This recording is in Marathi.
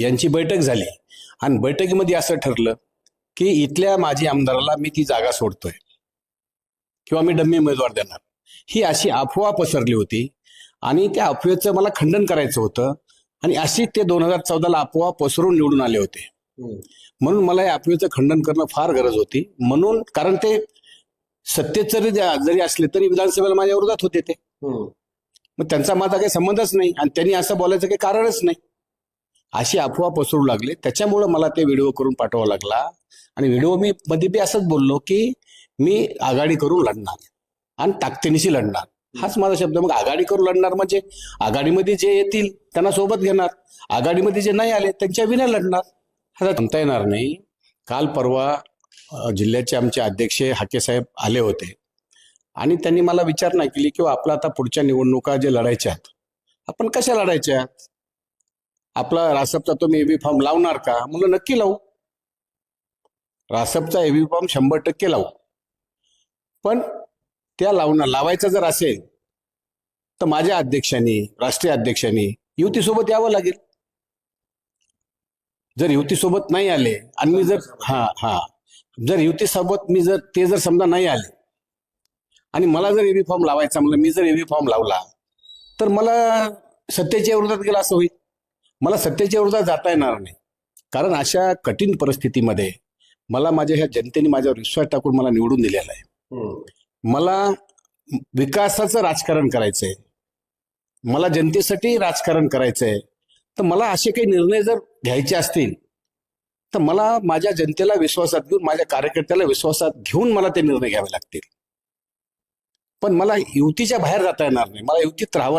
यांची बैठक झाली. आणि बैठकीमध्ये असं ठरलं की इथल्या माजी आमदाराला मी ती जागा सोडतोय. किंवा मी डम्मी उमेदवार देणार. ही अशी अफवा पसरली होती. आणि त्या अफवेचं मला खंडन करायचं होतं. आणि अशी ते दोन हजार चौदाला अफवा पसरून निवडून आले होते. म्हणून मला या अफवेचं खंडन करणं फार गरज होती. म्हणून कारण ते सत्तेत जरी जरी असले तरी विधानसभेला माझ्या विरोधात होते ते. मग त्यांचा माझा काही संबंधच नाही. आणि त्यांनी असं बोलायचं काही कारणच नाही. अशी अफवा पसरू लागली. त्याच्यामुळं मला ते व्हिडिओ करून पाठवावा लागला. आणि व्हिडिओ मी मध्ये बी असंच बोललो की मी आघाडी करून लढणार आणि ताकदीनिशी लढणार. हाच माझा शब्द. मग आघाडी करून लढणार म्हणजे आघाडीमध्ये जे येतील त्यांना सोबत घेणार. आघाडीमध्ये जे नाही आले त्यांच्या विना लढणार. आता थांबता येणार नाही. काल परवा जिल्ह्याचे आमचे अध्यक्ष हाके साहेब आले होते. आणि त्यांनी मला विचारणा केली किंवा हो, आपला आता पुढच्या निवडणुका जे लढायच्या आहेत आपण कशा लढायच्या आपला रासपचा तुम्ही एबी फॉर्म लावणार का? म्हणलं नक्की लावू. रासपचा एबी फॉर्म शंभर टक्के लावू. पण त्या लावणं लावायचं जर असेल तर माझ्या अध्यक्षांनी राष्ट्रीय अध्यक्षांनी युतीसोबत यावं लागेल. जर युतीसोबत नाही आले आणि मी जर हा हा. जर युतीसोबत मी जर ते जर समजा नाही आले आणि मला जर एबी फॉर्म लावायचा म्हणलं मी जर एबी फॉर्म लावला तर मला सत्तेच्या विरोधात गेला असं होईल. मला सत्तेच्या विरोधात जाता येणार नाही. कारण अशा कठीण परिस्थितीमध्ये मला माझ्या ह्या जनतेने माझ्यावर विश्वास टाकून मला निवडून दिलेला आहे. मला विकासाचं राजकारण करायचंय. मला जनतेसाठी राजकारण करायचंय. तर मला असे काही निर्णय जर घ्यायचे असतील तर मला माझ्या जनतेला विश्वासात घेऊन माझ्या कार्यकर्त्याला विश्वासात घेऊन मला ते निर्णय घ्यावे लागतील. पण मला युतीच्या बाहेर जाता येणार नाही. मला युतीत राहावं